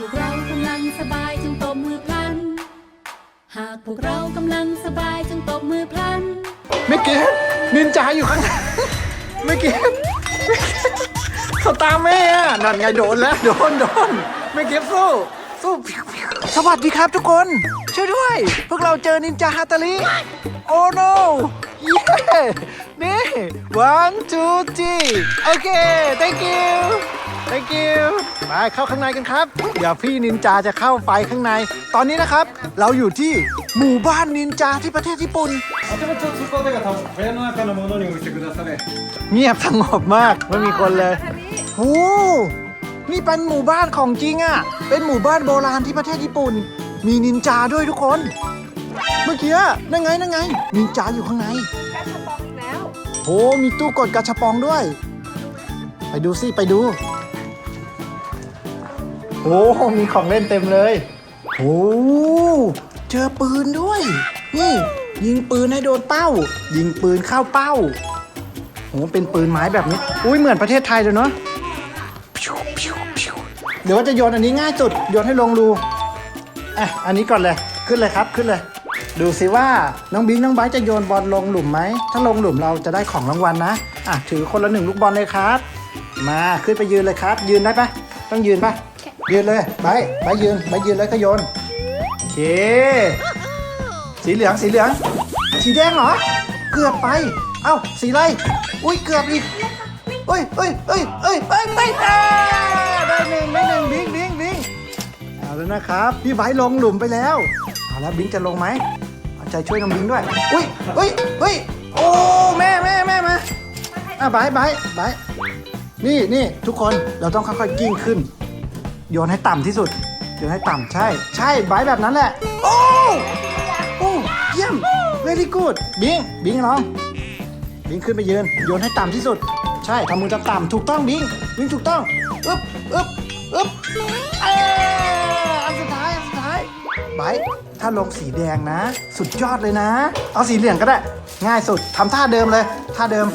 พวกเรากำลังสบายจงตบมือพลัน หากพวกเรากำลังสบายจึงตบมือพลัน ไม่เก็บนินจาอยู่ข้างหลังไม่เก็บเขาตามแม่อะนั่นไงโดนแล้วโดนโดนไม่เก็บสู้ สู้สวัสดีครับทุกคน ช่วยด้วย พวกเราเจอนินจาฮาตาลิโอ้ no เย้นี่ one two three โอเค thank you thank you ไปเข้าข้างในกันครับ เดี๋ยวพี่นินจาจะเข้าไปข้างใน ตอนนี้นะครับ เราอยู่ที่หมู่บ้านนินจาที่ประเทศญี่ปุ่นเงียบสงบมากไม่มีคนเลยโอ้นี่เป็นหมู่บ้านของจริงอะ เป็นหมู่บ้านโบราณที่ประเทศญี่ปุ่น มีนินจาด้วยทุกคน เมื่อกี้นั่งไงนั่งไง นินจาอยู่ข้างในกระชับปองอีแล้วโอ้มีตู้กดกระชับปองด้วย ไปดูสิ ไปดู โอ้มีของเล่นเต็มเลย โอ้เจอปืนด้วย นี่ ยิงปืนให้โดนเป้า ยิงปืนเข้าเป้าโอ้เป็นปืนไม้แบบนี้ อุ้ยเหมือนประเทศไทยเลยเนาะพิวพิวพิวเดี๋ยวว่าจะโยนอันนี้ง่ายสุดโยนให้ลงรูอะอันนี้ก่อนเลยขึ้นเลยครับขึ้นเลย ดูสิว่าน้องบิงน้องไบร์ทจะโยนบอลลงหลุมไหมถ้าลงหลุมเราจะได้ของรางวัลนะอะถือคนละหนึ่งลูกบอลเลยครับ มาขึ้นไปยืนเลยครับ ยืนได้ปะต้องยืนปะ ยืนเลยไบร์ทไบยืนไบยืนเลยก็โยนโอเค สีเหลืองสีเหลือง สีแดงเหรอ เกือบไป เอ้าสีอะไรอุ้ยเกือบอีกเอ้ยเอ้ยเอ้ยเอ้ยเอ้ยเอ้ยได้หนึ่งได้หนึ่งบิงบิงบิงเอาแล้วนะครับพี่ไบร์ทลงหลุมไปแล้วเอาแล้วบิงจะลงไหมเอาใจช่วยน้องบิงด้วยอุ้ยเฮ้ยเฮ้ยโอ้แม่แม่แม่มาอะบร์ทไบร์ทไบร์ทนี่นี่ทุกคนเราต้องค่อยๆกิ้งขึ้น โยนให้ต่ำที่สุด โยนให้ต่ำใช่ ใช่ไบร์ทแบบนั้นแหละ โอ้โอ้เยี่ยม very good บิงบิงน้อง บิงขึ้นไปยืน โยนให้ต่ำที่สุด ใช่ทำมือต่ำๆถูกต้องบิงบิงถูกต้องอึ๊บอึ๊บอึ๊บเอยอันสุดท้าย อันสุดท้ายไบร์ทถ้าลงสีแดงนะ สุดยอดเลยนะ เอาสีเหลืองก็ได้ ง่ายสุดทำท่าเดิมเลย ท่าเดิม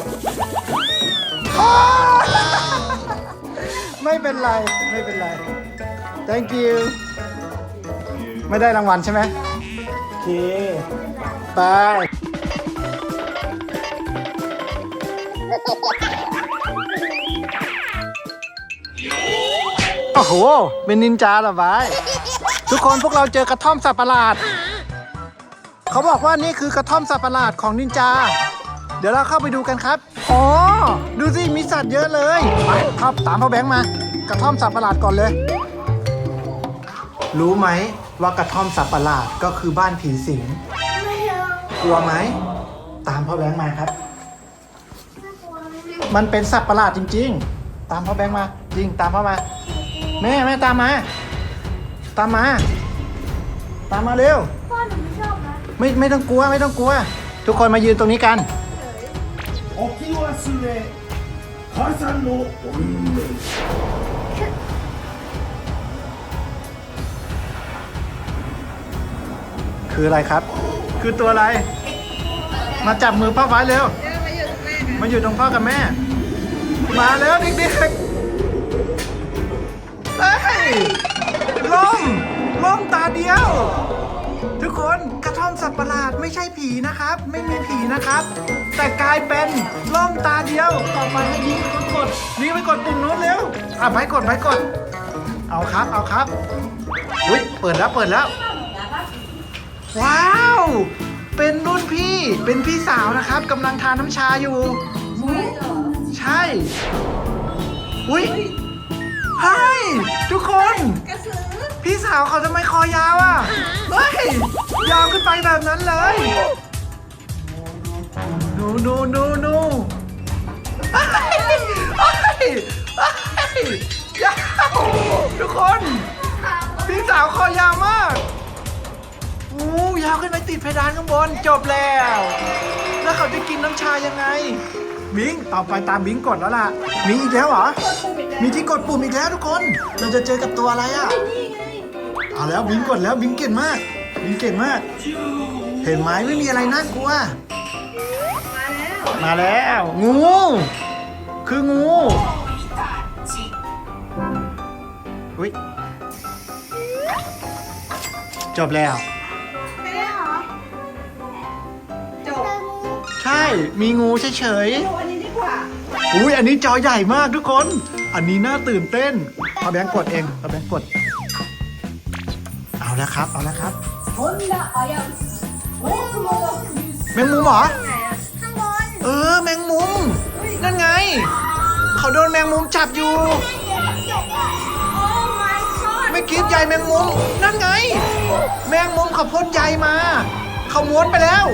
อ้าว ไม่เป็นไร ไม่เป็นไร thank you ไม่ได้รางวัลใช่ไหมโอเค ไป โอ้โห เป็นนินจาเหรอบาย ทุกคนพวกเราเจอกระท่อมสัตว์ประหลาด เขาบอกว่านี่คือกระท่อมสัตว์ประหลาดของนินจา เดี๋ยวเราเข้าไปดูกันครับ อ๋อ ดูสิ มีสัตว์เยอะเลยไปเข้าตามพ่อแบงค์มา กระท่อมสัตว์ประหลาดก่อนเลย รู้ไหมว่ากระท่อมสัตว์ประหลาดก็คือบ้านผีสิงกลัวไหม ตามพ่อแบงค์มาครับมันเป็นสัตว์ประหลาดจริง ๆ ตามพ่อแบงค์มา จริง ตามพ่อมา แม่แม่ตามมา ตามมา ตามมาเร็ว พ่อหนูไม่ชอบนะ ไม่ไม่ต้องกลัวไม่ต้องกลัว ทุกคนมายืนตรงนี้กัน 置き忘れ母さんのお耳 คืออะไรครับ คือตัวอะไร มาจับมือพ่อไว้เร็ว มาอยู่ตรงพ่อกับแม่ มาแล้วเด็กๆเฮ้ยล่มล่มตาเดียว ทุกคนกระท่อมสัตว์ประหลาดไม่ใช่ผีนะครับ ไม่มีผีนะครับ แต่กลายเป็นล่มตาเดียวต่อไปให้ยิงเป็นคนกดยิงไปกดปุ่มโน้นเร็วอะไปกดไปกด เอาครับเอาครับอุ้ยเปิดแล้วเปิดแล้ว ว้าว เป็นรุ่นพี่เป็นพี่สาวนะครับกำลังทานน้ำชาอยู่ ใช่อุ้ยเฮ้ยทุกคน กระสือ พี่สาวเขาทำไมคอยาวอะ เฮ้ย ยาวขึ้นไปแบบนั้นเลยนูนูนูนูเฮ้ยเฮ้ยเฮ้ยยาวทุกคน พี่สาวคอยาวมากอู้ยาวขึ้นไปติดเพดานข้างบนจบแล้ว แล้วเขาจะกินน้ำชายังไง บิงต่อไปตามบิงกดแล้วล่ะ มีอีกแล้วเหรอ มีที่กดปุ่มอีกแล้วทุกคน เราจะเจอกับตัวอะไรอะ นี่ เอาแล้วบิงกดแล้วบิงเก่งมาก บิงเก่งมาก เห็นไหมไม่มีอะไรน่ากลัว มาแล้ว มาแล้ว งู คืองูอุ้ยจบแล้ว ไม่ได้เหรอ จบใช่ มีงูเฉยดูอันนี้ดีกว่า ๆอุ้ยอันนี้จอใหญ่มากทุกคน อันนี้น่าตื่นเต้นเอาแบงค์กดเองเอาแบงค์กดเอา แล้วครับ เอาแล้วครับแมงมุมเหรอ ข้างบนเออ แมงมุม นั่นไง เขาโดนแมงมุมจับอยู่ โอ้ my god ไม่คิดใยแมงมุม นั่นไง แมงมุมเขาพ่นใยมา เขาม้วนไปแล้ว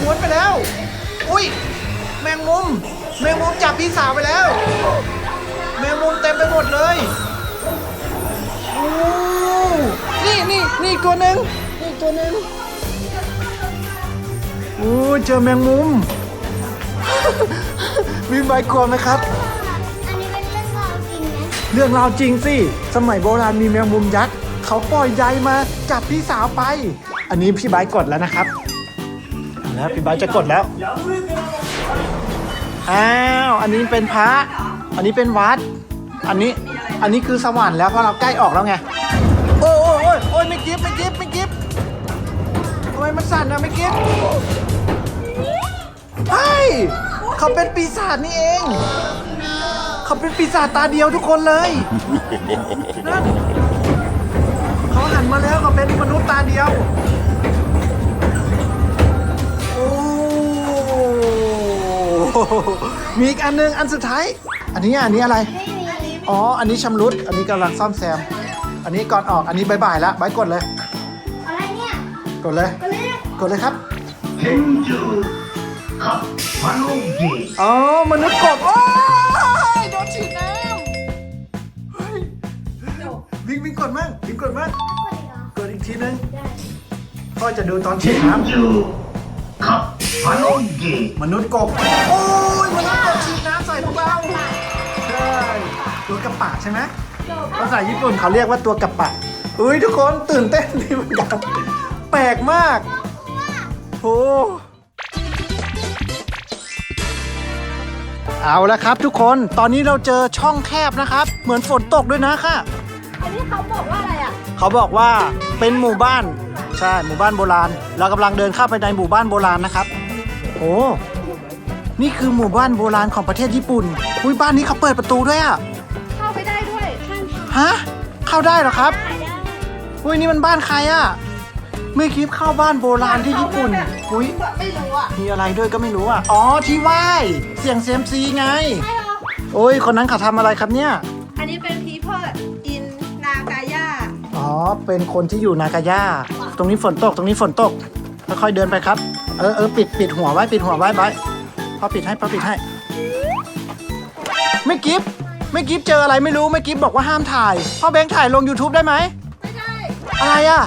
ม้วนไปแล้ว อุ้ย แมงมุม แมงมุมจับพี่สาวไปแล้ว แมงมุมเต็มไปหมดเลยโอ้ นี่นี่นี่อีกตัวหนึ่งนี่อีกตัวหนึ่งโอ้เจอแมงมุมมีใบกลัวไหมครับ อันนี้เป็นเรื่องราวจริงนะเรื่องราวจริงสิ สมัยโบราณมีแมงมุมยักษ์เขาปล่อยใยมาจับพี่สาวไป อันนี้พี่ไบร์ทกดแล้วนะครับเอาแล้วพี่ไบร์ทจะกดแล้ว อ้าว อันนี้เป็นพระ อันนี้เป็นวัด อันนี้ อันนี้คือสวรรค์แล้วเพราะเราใกล้ออกแล้วไง โอ้ยโอ้ยโอ้ยโอ้ยไม่กิฟไม่กิฟไม่กิฟทำไมมันสั่นอะไม่กิฟเฮ้ยเขาเป็นปีศาจนี่เอง เขาเป็นปีศาจตาเดียวทุกคนเลยนั่นเขาหันมาแล้วเขาเป็นมนุษย์ตาเดียวโอ้มีอีกอันหนึงอันสุดท้าย อันนี้อันนี้อะไร อ๋อ อันนี้ชำรุด อันนี้กำลังซ่อมแซม อันนี้ก่อนออก อันนี้บายบายแล้วบายกดเลย อะไรเนี่ยกดเลย ก็เลยกดเลยครับเห็นจูขับมนุษย์กบอ๋อมนุษย์กบโอ้ยโดนฉีดน้ำวิ่งวิ่งกดมั่งวิ่งกดมั่งกดอีกทีนึงได้พ่อจะดูตอนฉีดน้อยู่ครับมนุษย์กบำมนุษย์กบโอ้ยมนุษย์กบฉีดน้ำใส่พวกเรา ตัวกระปะใช่ไหมภาษาญี่ปุ่นเขาเรียกว่าตัวกระปะอุ้ยทุกคนตื่นเต้นดีเหมือนกันแปลกมากโอ้เอาละครับทุกคนตอนนี้เราเจอช่องแคบนะครับ เหมือนฝนตกด้วยนะค่ะ อันนี้เขาบอกว่าอะไรอะ เขาบอกว่าเป็นหมู่บ้าน ใช่หมู่บ้านโบราณ เรากำลังเดินเข้าไปในหมู่บ้านโบราณนะครับโอ้นี่คือหมู่บ้านโบราณของประเทศญี่ปุ่นอุ้ยบ้านนี้เขาเปิดประตูด้วยอะ ฮะ เข้าได้เหรอครับได้ได้อุ้ยนี่มันบ้านใครอะไม่คิดเข้าบ้านโบราณที่ญี่ปุ่นอุ้ยไม่รู้อะมีอะไรด้วยก็ไม่รู้อะอ๋อที่ไหว้เสียงเซยมซีไงใช่เหรอโอ้ยคนนั้นเขาทำอะไรครับเนี่ย อันนี้เป็น people in Nagaya อ๋อ เป็นคนที่อยู่นากาย่า ตรงนี้ฝนตก ตรงนี้ฝนตก ค่อยๆเดินไปครับ เออเออปิดปิดหัวไว้ ปิดหัวไว้ไว้พอปิดให้พอปิดให้ ไม่กิฟ ไม่กิฟเจออะไรไม่รู้ไม่กิฟบอกว่าห้ามถ่ายพ่อแบงค์ถ่ายลง YouTube ได้ไหมไม่ได้อะไรอะ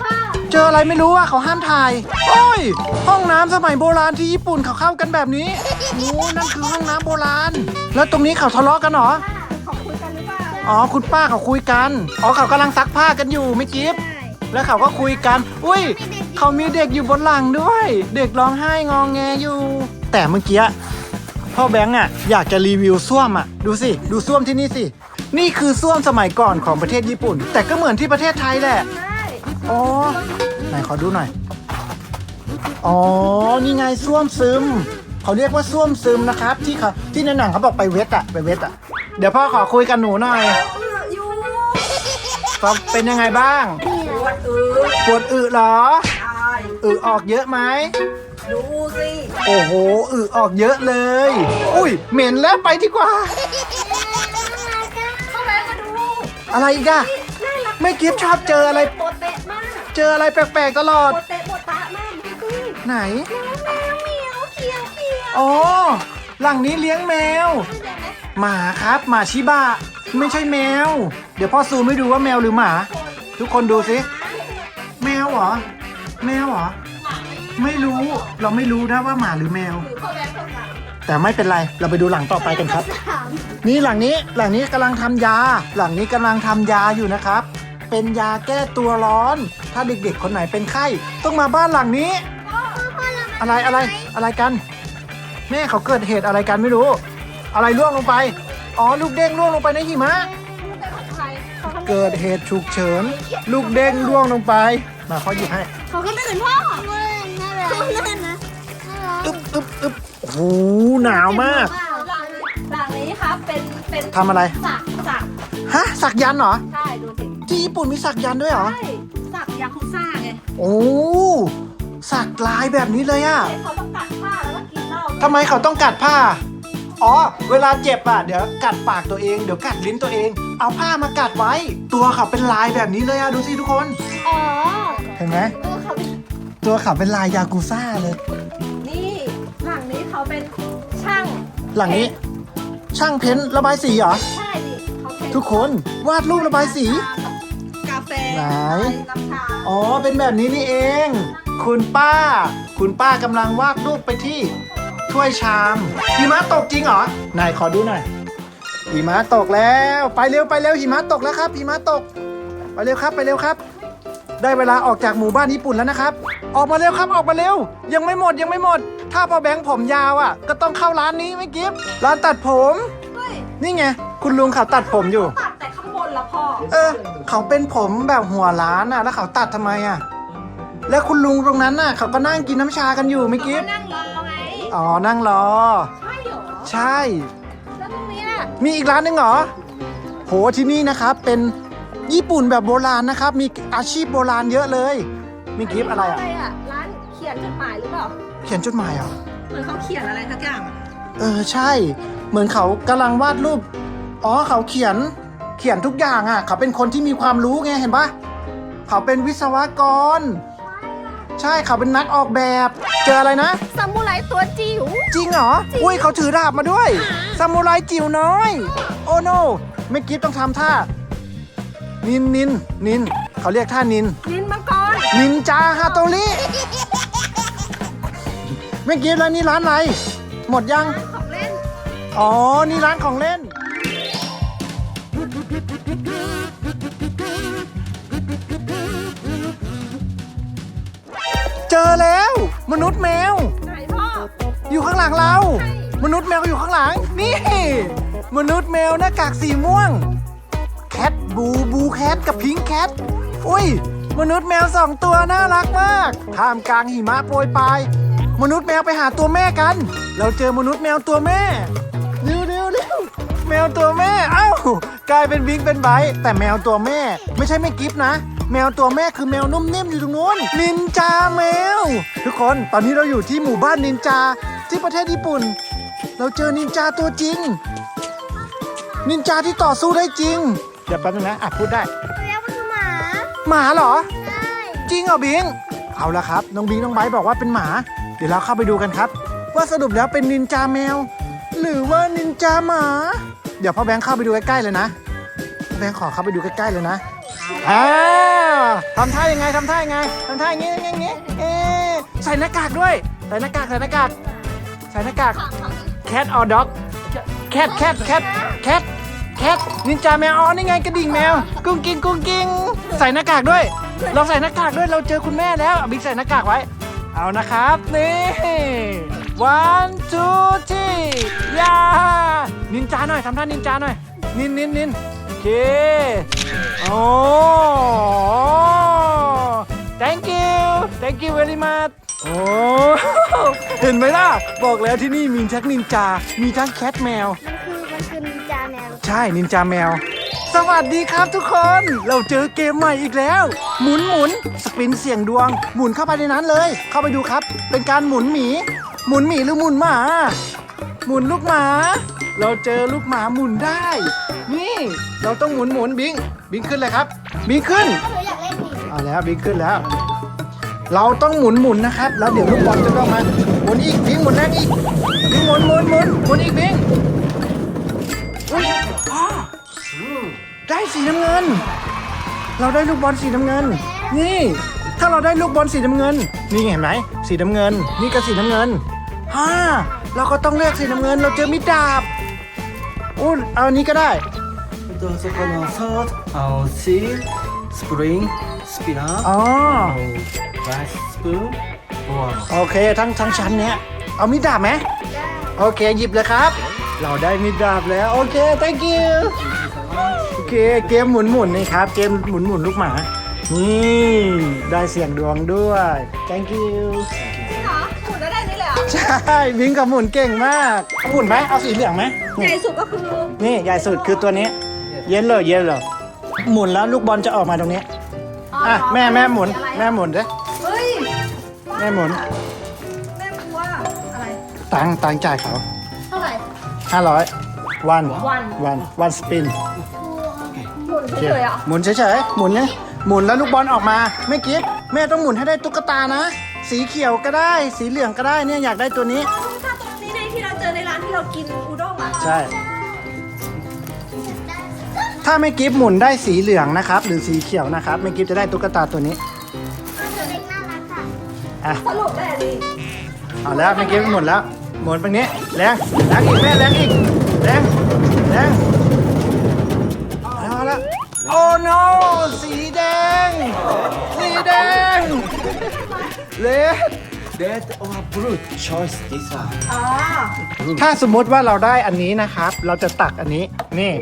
ค่ะเจออะไรไม่รู้อะเขาห้ามถ่าย โอ้ย ห้องน้ำสมัยโบราณที่ญี่ปุ่นเขาเข้ากันแบบนี้โอ้นั่นคือห้องน้ำโบราณ แล้วตรงนี้เขาทะเลาะกันเหรอ ขอบคุณกันหรือเปล่าอ๋อคุณป้าเขาคุยกัน อ๋อเขากำลังซักผ้ากันอยู่ไม่กิฟแล้วเขาก็คุยกัน อุ้ย เขามีเด็กอยู่บนหลังด้วย เด็กร้องไห้งองแงอยู่ แต่เมื่อกี้ พ่อแบงค์อะอยากจะรีวิวส้วมอะดูสิ ดูส้วมที่นี่สิ นี่คือส้วมสมัยก่อนของประเทศญี่ปุ่น แต่ก็เหมือนที่ประเทศไทยแหละใช่อ๋อไหนขอดูหน่อย อ๋อ นี่ไงส้วมซึม เขาเรียกว่าส้วมซึมนะครับ ที่เขาที่ในหนังเขาบอกไปเวทอะไปเวทอะเดี๋ยวพ่อขอคุยกับหนูหน่อยยูก็เป็นยังไงบ้าง ปวดอือปวดอึเหรอใช่อึออกเยอะไหม ดูสิ โอ้โหอึออกเยอะเลย อุ้ย เหม็นแล้วไปดีกว่า เข้าไปมาดูอะไรอีกอะไม่กิฟชอบเจออะไร โปเตะมากเจออะไรแปลกๆตลอด โปเตะโปตะมากดูสิไหนแมวแมวเหมียวเขียวเขียวอ๋อ หลังนี้เลี้ยงแมวหมาครับ หมาชิบะ ไม่ใช่แมว เดี๋ยวพ่อซูมให้ดูว่าแมวหรือหมา ทุกคนดูสิ แมวเหรอ แมวเหรอ ไม่รู้เราไม่รู้นะว่าหมาหรือแมวเข้าแบงค์สดมาแต่ไม่เป็นไรเราไปดูหลังต่อไปกันครับนี่หลังนี้หลังนี้กำลังทำยา หลังนี้กำลังทำยาอยู่นะครับ เป็นยาแก้ตัวร้อน ถ้าเด็กๆคนไหนเป็นไข้ต้องมาบ้านหลังนี้ อะไรอะไรอะไรกัน แม่เขาเกิดเหตุอะไรกันไม่รู้ อะไรร่วงลงไป อ๋อลูกเด้งร่วงลงไปในหิมะใครเขาทำเกิดเหตุฉุกเฉิน ลูกเด้งร่วงลงไป มาเขาหยิบให้ เขาก็ตื่นพ่อเล่นน่ารั อึ๊บอึ๊บอึ๊บโอ้โหหนาวมากหลังนี้ครับเป็นเป็นทำอะไร สักสักฮะสักยันต์เหรอ ใช่ดูสิที่ญี่ปุ่นมีสักยันต์ด้วยเหรอ ใช่สักยาคุซ่าไงโอ้สักลายแบบนี้เลยอะเห็นเขาต้องตัดผ้าแล้วก็กินเหล้าทำไมเขาต้องกัดผ้า อ๋อ เวลาเจ็บอะเดี๋ยวกัดปากตัวเอง เดี๋ยวกัดลิ้นตัวเอง เอาผ้ามากัดไว้ ตัวเขาเป็นลายแบบนี้เลยอะดูสิทุกคน อ๋อเห็นไหม ตัวเขาเป็นตัวเขาเป็นลายยากูซ่าเลยนี่หลังนี้ เขาเป็นช่างหลังนี้ ช่างเพ้นท์ระบายสีเหรอ ใช่ดิเขาเป็นทุกคนวาดรูประบายสี กาแฟไหน น้ำชาอ๋อ เป็นแบบนี้นี่เอง คุณป้า คุณป้ากำลังวาดรูปไปที่ ถ้วยชามหิมะตกจริงเหรอไหนขอดูหน่อยหิมะตกแล้ว ไปเร็วไปเร็วหิมะตกแล้วครับหิมะตก ไปเร็วครับไปเร็วครับ ได้เวลาออกจากหมู่บ้านญี่ปุ่นแล้วนะครับ ออกมาเร็วครับออกมาเร็ว ยังไม่หมดยังไม่หมด ถ้าพอแบงค์ผมยาวอะ ก็ต้องเข้าร้านนี้ไม่กิฟร้านตัดผม เฮ้ยนี่ไง คุณลุงเขาตัดผมอยู่ ตัดแต่ข้างบนละพ่อ เออ เขาเป็นผมแบบหัวล้านอะ แล้วเขาตัดทำไมอะ แล้วคุณลุงตรงนั้นน่ะ เขาก็นั่งกินน้ำชากันอยู่ไม่เขากิฟก็นั่งรอไง อ๋อ นั่งรอ ใช่เหรอ ใช่ แล้วตรงนี้น่ะ มีอีกร้านหนึงเหรอ โหที่นี่นะครับ เป็นญี่ปุ่นแบบโบราณนะครับ มีอาชีพโบราณเยอะเลย มีกิฟอะไรอะอะไรอะ ร้านเขียนจดหมายหรือเปล่า เขียนจดหมายเหรอ เหมือนเขาเขียนอะไรทักอย่างอะเออใช่ เหมือนเขากำลังวาดรูป อ๋อเขาเขียนเขียนทุกอย่างอะ เขาเป็นคนที่มีความรู้ไงเห็นปะเขาเป็นวิศวกร ใช่เขาเป็นนักออกแบบ เจออะไรนะ ซามูไรตัวจิ๋ว จริงเหรออุ้ยเขาถือดาบมาด้วยซามูไรจิ๋วน้อย โอ้โนไม่กิฟต้องทำท่า นินนินนิน เขาเรียกท่านิน ลินมังกร นินจาฮาโตริ ไม่กิฟแล้วนี่ร้านอะไร หมดยัง ของเล่น อ๋อ นี่ร้านของเล่น เจอแล้ว มนุษย์แมว ไหนพ่อ อยู่ข้างหลังเรา มนุษย์แมวอยู่ข้างหลัง นี่ มนุษย์แมวหน้ากากสีม่วง แคทบูบูแคทกับพิงค์แคท อุ้ย มนุษย์แมวสองตัวน่ารักมากท่ามกลางหิมะโปรยปลาย มนุษย์แมวไปหาตัวแม่กัน เราเจอมนุษย์แมวตัวแม่เร็วเร็วเร็วแมวตัวแม่ เอ้ากลายเป็นบิงเป็นไบท์แต่แมวตัวแม่ ไม่ใช่แม่กิฟนะ แมวตัวแม่คือแมวนุ่มนิ่มอยู่ตรงนู้นนินจาแมว ทุกคนตอนนี้เราอยู่ที่หมู่บ้านนินจาที่ประเทศญี่ปุ่น เราเจอนินจาตัวจริง นินจาที่ต่อสู้ได้จริง เดี๋ยวแป๊บนึงนะอะพูดได้แล้วมันคือหมา หมาเหรอ ใช่ จริงเหรอบิง เอาละครับ น้องบิงน้องไบร์ทบอกว่าเป็นหมา เดี๋ยวเราเข้าไปดูกันครับ ว่าสรุปแล้วเป็นนินจาแมว หรือว่านินจาหมา เดี๋ยวพ่อแบงค์เข้าไปดูใกล้ๆเลยนะพ่อแบงค์ขอเข้าไปดูใกล้ๆเลยนะอ่าทำท่ายังไงทำท่ายังไงทำท่าอย่างงี้อย่างงี้เอ๊ใส่หน้ากากด้วยใส่หน้ากากใส่หน้ากากใส่หน้ากาก cat or dog cat cat cat cat cat นินจาแมวอ๋อนี่ไงกระดิ่งแมว กุ้งกิ้งกุ้งกิ้งใส่หน้ากากด้วย เราใส่หน้ากากด้วยเราเจอคุณแม่แล้วบิ๊กใส่หน้ากากไว้ เอานะครับ นี่ one two three ยานินจาหน่อยทำท่านินจาหน่อย นินนินนินโอเค โอ้ thank you thank you very much โอ้เห็นไหมล่ะ บอกแล้วที่นี่มีทั้งนินจา มีทั้งแคทแมว มันคือมันคือนินจาแมว ใช่ นินจาแมว สวัสดีครับทุกคน เราเจอเกมใหม่อีกแล้ว หมุนหมุนสปินเสี่ยงดวง หมุนเข้าไปในนั้นเลย เข้าไปดูครับ เป็นการหมุนหมี หมุนหมีหรือหมุนหมา หมุนลูกหมา เราเจอลูกหมาหมุนได้ นี่ เราต้องหมุนหมุนบิงบิงขึ้นเลยครับบิงขึ้นหนูอยากเล่นหมีเอาแล้วบิงขึ้นแล้ว เราต้องหมุนหมุนนะครับ แล้วเดี๋ยวลูกบอลจะต้องมาหมุนอีกบิงหมุนแรงอีกบิงหมุนหมุนหมุนหมุนอีกบิงอุ้ยอ้อ ได้สีน้ำเงิน เราได้ลูกบอลสีน้ำเงิน นี่ ถ้าเราได้ลูกบอลสีน้ำเงิน นี่เห็นไหมสีน้ำเงิน นี่ก็สีน้ำเงินฮ่าเราก็ต้องเลือกสีน้ำเงิน เราเจอมิดดาบอุ้ยเอาอันนี้ก็ได้ とそこのソース、青シースプリング、スピナー、 อ๋อ ライススプーン、ボアの โอเคทั้งทั้งชั้นเนี้ยเอามีดดาบไหมโอเค หยิบเลยครับ เราได้มีดดาบแล้ว โอเค thank you โอเคเกมหมุนหมุนๆนี่ครับ เกมหมุนหมุนๆลูกหมา นี่ได้เสียงดวงด้วย thank you จริงเหรอหมุนแล้วได้นี่เลยเหรอใช่บิงกับหมุนเก่งมากหมุนไหมเอาสีเหลืองไหมใหญ่สุดก็คือนี่ใหญ่สุดคือตัวนี้ เย็นเลยเย็นเลยหมุนแล้วลูกบอลจะออกมาตรงนี้อะแม่แม่หมุน แม่หมุนเด้อ เฮ้ยแม่หมุน แม่กลัวอะไร ตังค์ตังค์จ่ายเขาเท่าไหร่ห้าร้อย วันวันวันวันสปินหมุนเฉยๆอะหมุนเฉยๆหมุนเนี่ยหมุนแล้วลูกบอลออกมาไม่กิ๊บแม่ต้องหมุนให้ได้ตุ๊กตานะ สีเขียวก็ได้ สีเหลืองก็ได้เนี่ยอยากได้ตัวนี้ ถ้าตรงนี้ในที่เราเจอในร้านที่เรากินอุด้งอะใช่ ถ้าไม่กิฟหมุนได้สีเหลืองนะครับ หรือสีเขียวนะครับไม่กิฟจะได้ตุ๊กตาตัวนี้ตัวเล็กน่ารักค่ะอะสรุปได้อันนี้เอาแล้วไม่กิฟหมุนแล้ว หมุนตรงนี้แรงแรงอีกแม่แรงอีก แรงแรงเอาละโอ้ no สีแดง สีแดงเลด Red or blue? Choice this one. อ๋อถ้าสมมุติว่าเราได้อันนี้นะครับ เราจะตักอันนี้ นี่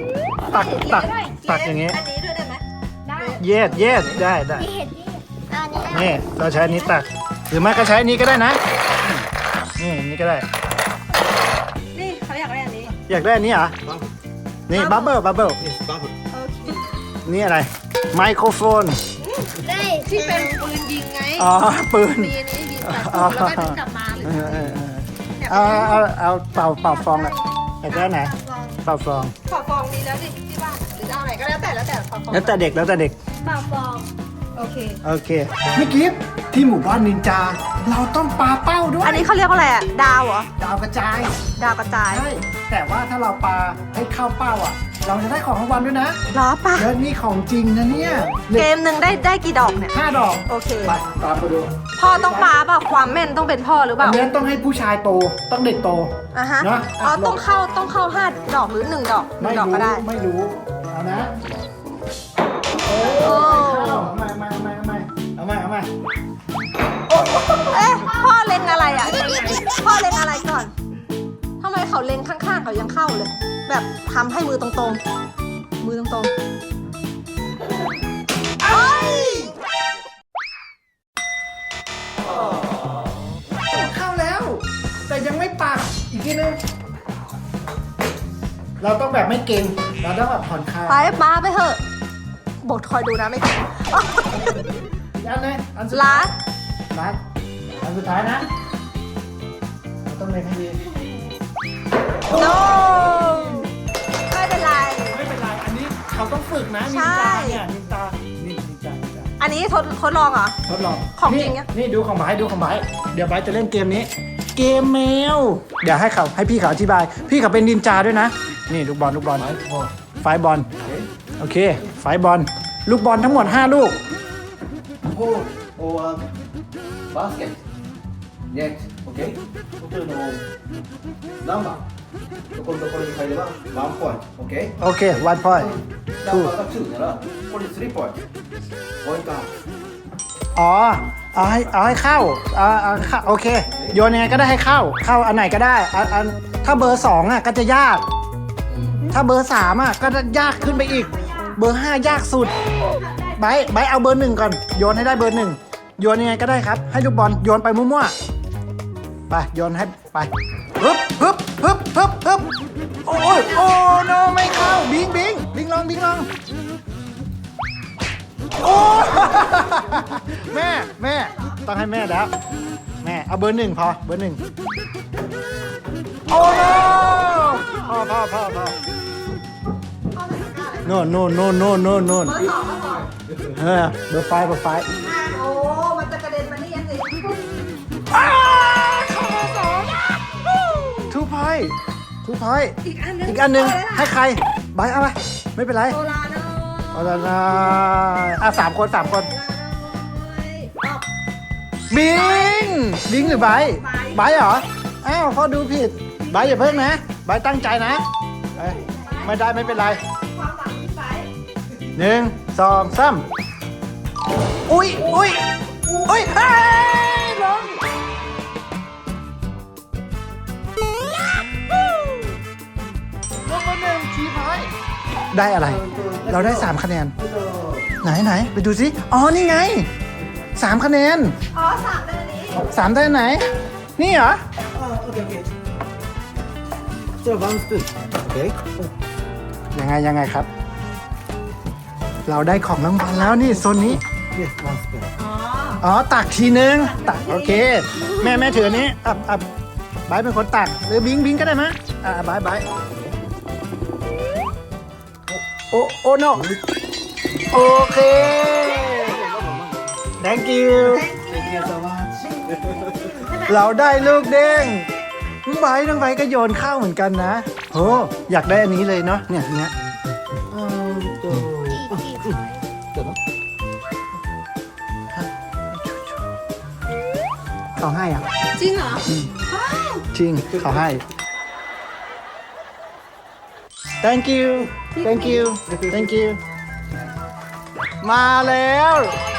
ตักตักตักอย่างนี้ อันนี้ด้วยได้ไหมได้เย็ดเย็ดได้ได้มีเห็ดนี่อันนี้นี่ เราใช้อันนี้ตัก หรือไม่ก็ใช้อันนี้ก็ได้นะ นี่อันนี้ก็ได้นี่เขา อยากได้อันนี้อยากได้อันนี้เหรอนี่บับเบิลบับเบิล Yes, bubble. โอเคนี่อะไร ไมโครโฟน ได้ที่เป็นปืนยิงไงอ๋อ ปืน มีอันนี้ยิงใส่ปืนแล้วก็ดึงกลับมาหรือเออเออเออเอาเอาเอาเป่าเป่าฟองอะอยากได้ไหนฟองเป่าฟอง ฝาฟองมีแล้วดิที่บ้านหรือจะเอาไหนก็แล้วแต่แล้วแต่ฝาฟองแล้วแต่เด็กแล้วแต่เด็กฝาฟองโอเค โอเคเมื่อกี้ที่หมู่บ้านนินจา เราต้องปาเป้าด้วยอันนี้เขาเรียกว่าอะไรอะดาวเหรอ ดาวกระจายดาวกระจาย ใช่ แต่ว่าถ้าเราปาให้เข้าเป้าอะ เราจะได้ของรางวัลด้วยนะล้อปะแล้วนี่ของจริงนะเนี่ยเกมหนึ่งได้ได้กี่ดอกเนี่ย ห้าดอกโอเค ไปตามมาดูพ่อต้องปาเปล่าความแม่นต้องเป็นพ่อหรือเปอัล่านนี้ต้องให้ผู้ชายโตต้องเด็กโต อะฮะนะอ๋ออะต้องเข้าต้องเข้าห้าดอกหรือหนึ่งดอกหนึ่ไม่งดอกรู้ก็ได้ ไม่รู้เอานะโอ้โอ้ เอามาเอามาเอามาเอามาเอามาเอามาเอ๊ะพ่อเล็งอะไรอะพ่อเล็งอะไรก่อนทำไม เขาเล็งข้างๆเขายังเข้าเลย แบบทำให้มือตรงๆ มือตรงๆเอ้ยเข้าแล้ว แต่ยังไม่ปักอีกทีนึงเราต้องแบบไม่เก่งเราต้องแบบผ่อนคลายไปปาไปเถอะบทคอยดูนะไม่ถึงอีกอันนึงอันสุดลาท้ายสนัดอันสุดท้ายนะเราต้องเล็งให้ดี โนไม่เป็นไร ไม่เป็นไร อันนี้เขาต้องฝึกนะนินใช่ จาเนี่ยนินจานี่นินจานินจาอันนี้ทดทดลองเหรอ ทดลองของจรินี่งเนี่ย นี่ดูของไม้ดูของไม้เดี๋ยวไบร์ทจะเล่นเกมนี้ เกมแมว เดี๋ยวให้เขาให้พี่เขาอธิบาย พี่เขาเป็นนินจาด้วยนะ นี่ลูกบอลลูกบอล Five, four. ไฟบอล โอเค ไฟบอล ลูกบอลทั้งหมด 5 ลูก Four or um, basket. Net. Okay? ホテルのナンバー。ここのところに入ればワンポイント。Okay? โอเค one point ナンバーが2ならこれ3ポイント。ポイントアップ。 อ๋อ เอาให้เอาให้เข้าเอาเอาเข้าโอเค โยนยังไงก็ได้ให้เข้า เข้าอันไหนก็ได้อันอันถ้าเบอร์สองอ่ะก็จะยาก ถ้าเบอร์สามอ่ะก็จะยากขึ้นไปอีก เบอร์ห้ายากสุดไบร์ทไบร์ทเอาเบอร์หนึ่งก่อน โยนให้ได้เบอร์หนึ่ง โยนยังไงก็ได้ครับ ให้ลูกบอลโยนไปมั่วๆ ไปโยนให้ไปฮึบฮึบฮึบฮึบฮึบโอ้ยโอ้โนไม่เข้าบิงบิงบิงลองบิงลองโอ้แม่แม่ต้องให้แม่แล้วแม่เอาเบอร์หนึ่งพอเบอร์หนึ่งโอ้โนพ่อพ่อพ่อพ่อโน่นโน่นโน่นโน่นโน่นโน่นเออเบอร์ไฟเบอร์ไฟโอ้มันจะกระเด็นมานี่ยังไง ทูพอยทูพอยอีกอันนึงอีกอันหนึ่งให้ใครบายเอาไปไม่เป็นไรโซลาโนเอาละนะอะสามคนสามคนออกบิงบิงหรือไบร์ทไบร์ทเหรอ อ้าวพ่อดูผิดไบร์ทอย่าเพิ่งนะไบร์ทตั้งใจนะเอ้ยไม่ได้ไม่เป็นไรความหวังที่ไปหนึ่งสองสามอุ้ยอุ้ยอุ้ย ได้อะไร เราได้ 3 คะแนน ไหนไหนไปดูสิอ๋อนี่ไง 3 คะแนน อ๋อสามได้นอันนี้ได้ไหน นี่เหรอโอเคโอ,오케 이, 오케 이. 자, 왕 스 푼. 오케 이. ยังไงยังไงครับ เราได้ของรางวัลแล้วนี่โซนนี้,อ๋อตักทีนึงตักโอเค แม่แม่ถืออนนี้อับอับบายเป็นคนตักหรือบิงบิงก็ได้ไหมอะบายบาย โอโอโนโอเค thank you เราได้ลูกเด้งน้องไบร์ทน้งไบก็โยนข้าวเหมือนกันนะโหอยากได้อันนี้เลยเนาะเนี่ยเนี่ยเเขาให้อะ จริงเหรอจริงเขาให้ thank you thank you thank you มาแล้ว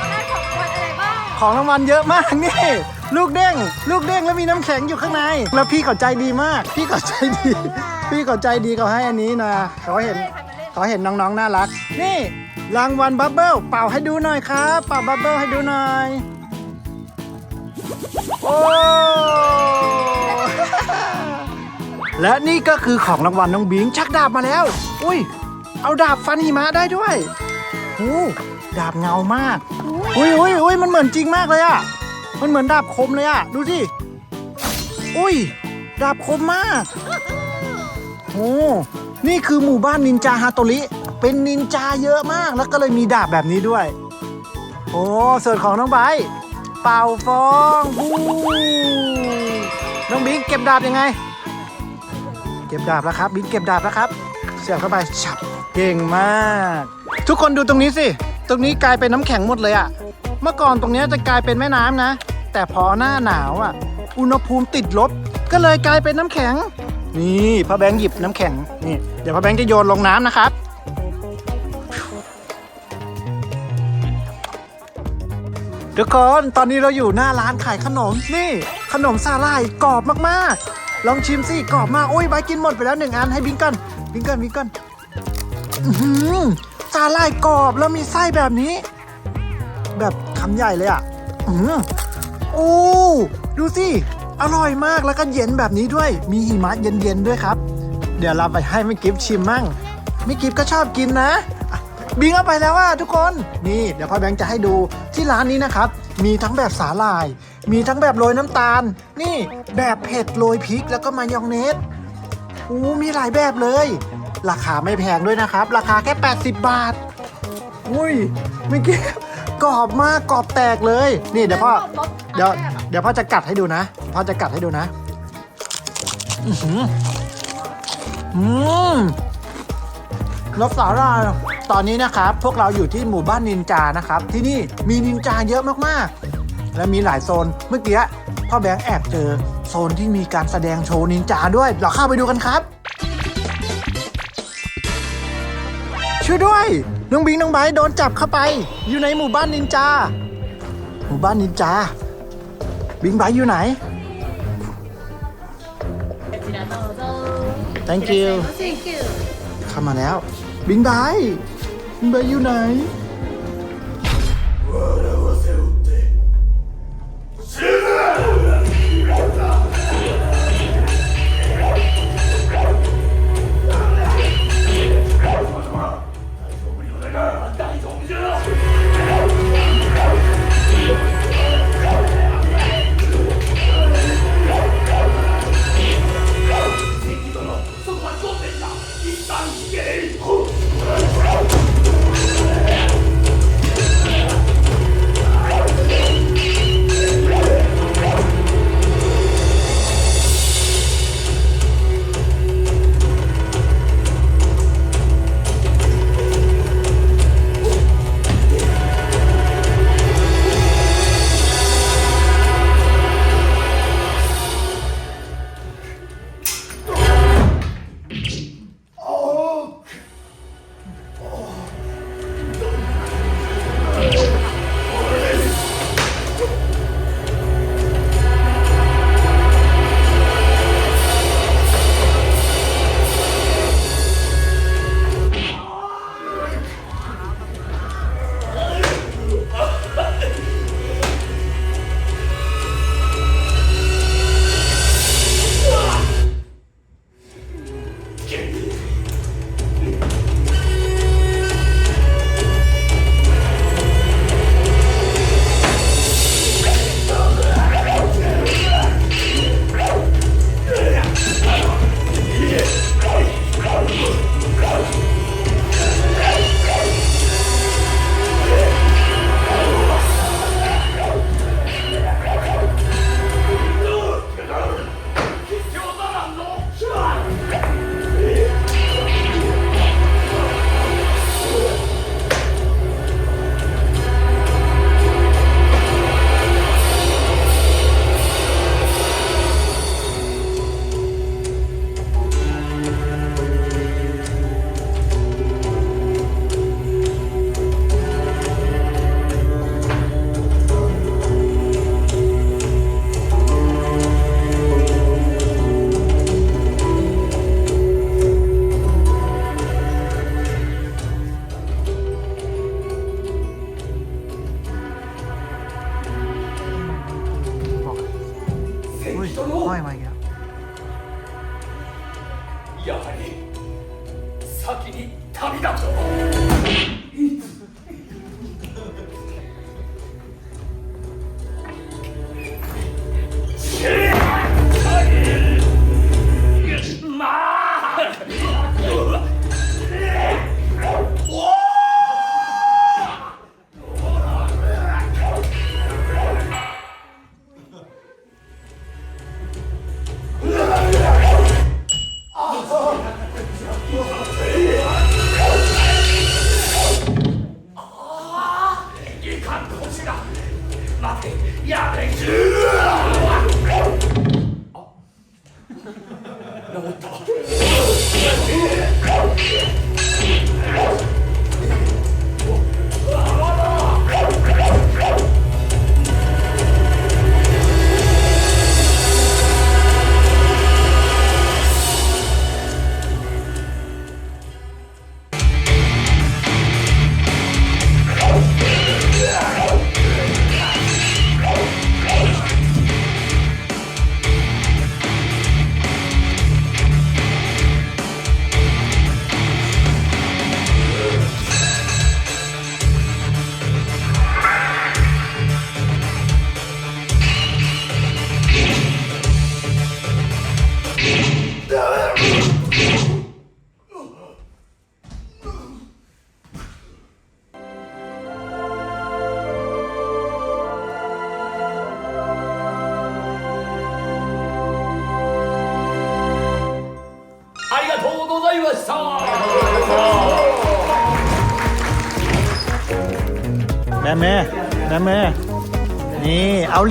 ได้ของขวัญอะไรบ้างของรางวัลเยอะมากนี่ ลูกเด้ง ลูกเด้งแล้วมีน้ำแข็งอยู่ข้างใน แล้วพี่เขาใจดีมาก พี่เขาใจดี พี่เขาใจดีเขาให้อันนี้นะเขาเห็นเขาเห็นน้องๆน่ารัก นี่รางวัลบับเบิ้ลเป่าให้ดูหน่อยครับเป่าบับเบิ้ลให้ดูหน่อยโอ้และนี่ก็คือของรางวัลน้องบิงชักดาบมาแล้ว อุ้ย เอาดาบฟันหิมะได้ด้วยโอ้ดาบเงามาก อุ้ยอุ้ยอุ้ยมันเหมือนจริงมากเลยอะมันเหมือนดาบคมเลยอะดูสิ อุ้ย ดาบคมมาก โอ้ นี่คือหมู่บ้านนินจาฮาโตริ เป็นนินจาเยอะมาก แล้วก็เลยมีดาบแบบนี้ด้วย โอ้ ส่วนของน้องไบร์ทเป่าฟองฮู้น้องบิงเก็บดาบยังไง เก็บดาบแล้วครับ บิงเก็บดาบแล้วครับ เสียบเข้าไปฉับ เก่งมาก ทุกคนดูตรงนี้สิ ตรงนี้กลายเป็นน้ำแข็งหมดเลยอะเมื่อก่อนตรงเนี้ยจะกลายเป็นแม่น้ำนะ แต่พอหน้าหนาวอะอุณหภูมิติดลบ ก็เลยกลายเป็นน้ำแข็ง นี่พ่อแบงค์หยิบน้ำแข็งนี่เดี๋ยวพ่อแบงค์จะโยนลงน้ำนะครับ ทุกคนตอนนี้เราอยู่หน้าร้านขายขนมนี่ ขนมซาลายกรอบมากๆ ลองชิมสิกรอบมากโอ้ยใบร์ทกินหมดไปแล้วหนึ่งอันให้บิงกันบิงกันบิงกัน อื้อหือซาลายกรอบแล้วมีไส้แบบนี้ แบบคำใหญ่เลยอะอือโอ้ดูสิ อร่อยมากแล้วก็เย็นแบบนี้ด้วย มีหิมะเย็นๆด้วยครับ เดี๋ยวเราไปให้แม่กิฟชิมมั่งแม่กิฟก็ชอบกินนะอะบิงเอาไปแล้วว่าทุกคน นี่ เดี๋ยวพ่อแบงค์จะให้ดูที่ร้านนี้นะครับ มีทั้งแบบสาหร่าย มีทั้งแบบโรยน้ำตาล นี่แบบเผ็ดโรยพริกแล้วก็มายองเนส โอ้มีหลายแบบเลย ราคาไม่แพงด้วยนะครับ ราคาแค่ 80 บาท อุ้ยเมื่อกี้กรอบมากกรอบแตกเลย นี่เดี๋ยวพ่อเดี๋ยวเดี๋ยวพ่อจะกัดให้ดูนะพ่อจะกัดให้ดูนะอือหืออืมรสสาราตอนนี้นะครับ พวกเราอยู่ที่หมู่บ้านนินจานะครับ ที่นี่มีนินจาเยอะมากๆ และมีหลายโซนเมื่อกี้พ่อแบงค์แอบเจอ โซนที่มีการแสดงโชว์นินจาด้วย เราเข้าไปดูกันครับ ช่วยด้วย น้องบิงน้องไบร์ทโดนจับเข้าไป อยู่ในหมู่บ้านนินจา หมู่บ้านนินจา บิงไบร์ทอยู่ไหน thank you thank you เข้ามาแล้ว บิงไบร์ทบิงไบร์ทอยู่ไหน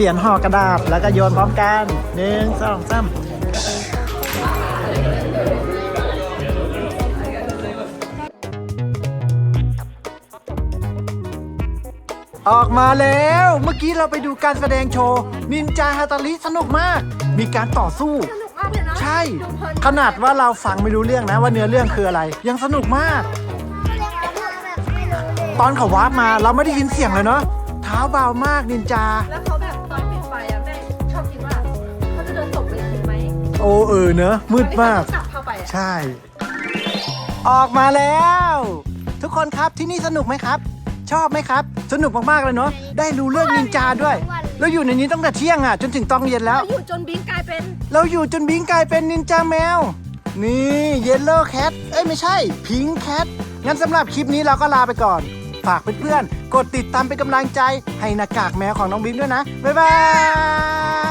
เหรียญห่อกระดาษ แล้วก็โยนพร้อมกันหนึ่งสองสามออกมาแล้ว เมื่อกี้เราไปดูการแสดงโชว์ นินจาฮาตาลิสนุกมาก มีการต่อสู้ สนุกมากเลยนะใช่ ดูเพลินขนาดว่าเราฟังไม่รู้เรื่องนะว่าเนื้อเรื่องคืออะไร ยังสนุกมาก ตอนเขาวาร์ปมาเราไม่ได้ยินเสียงเลยเนาะเท้าเบามากนินจา แล้วเขา โอ้เออเนอะมืดมากจับเข้าไปอะใช่ ออกมาแล้ว ทุกคนครับที่นี่สนุกไหมครับ ชอบไหมครับ สนุกมากๆเลยเนาะได้รู้เรื่องนินจาด้วย เราอยู่ในนี้ตั้งแต่เที่ยงอะจนถึงตอนเย็นแล้ว เราอยู่จนบิงกลายเป็นเราอยู่จนบิงกลายเป็นนินจาแมว นี่เยลโล่แคทเอ้ยไม่ใช่พิงแคทงั้นสำหรับคลิปนี้เราก็ลาไปก่อน ฝากเพื่อนๆกดติดตามเป็นกำลังใจ ให้หน้ากากแมวของน้องบิงด้วยนะ บ๊ายบา